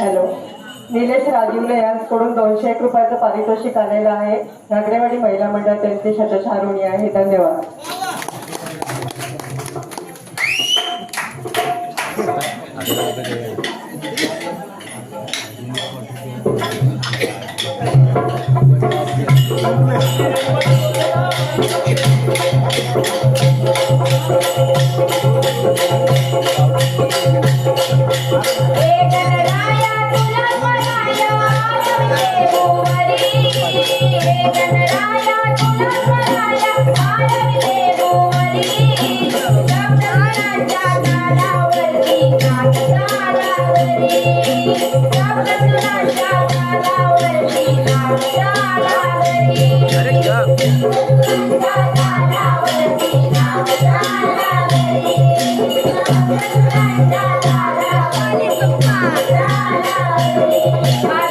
Hello. Nilesh राजीवले यांकडून दोनशे एक रुपयाचं पारितोषिक आलेलं आहे. नागरेवाडी महिला मंडळ त्यांची शतशः ऋणी आहे. धन्यवाद. गणराया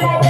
Thank.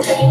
Okay.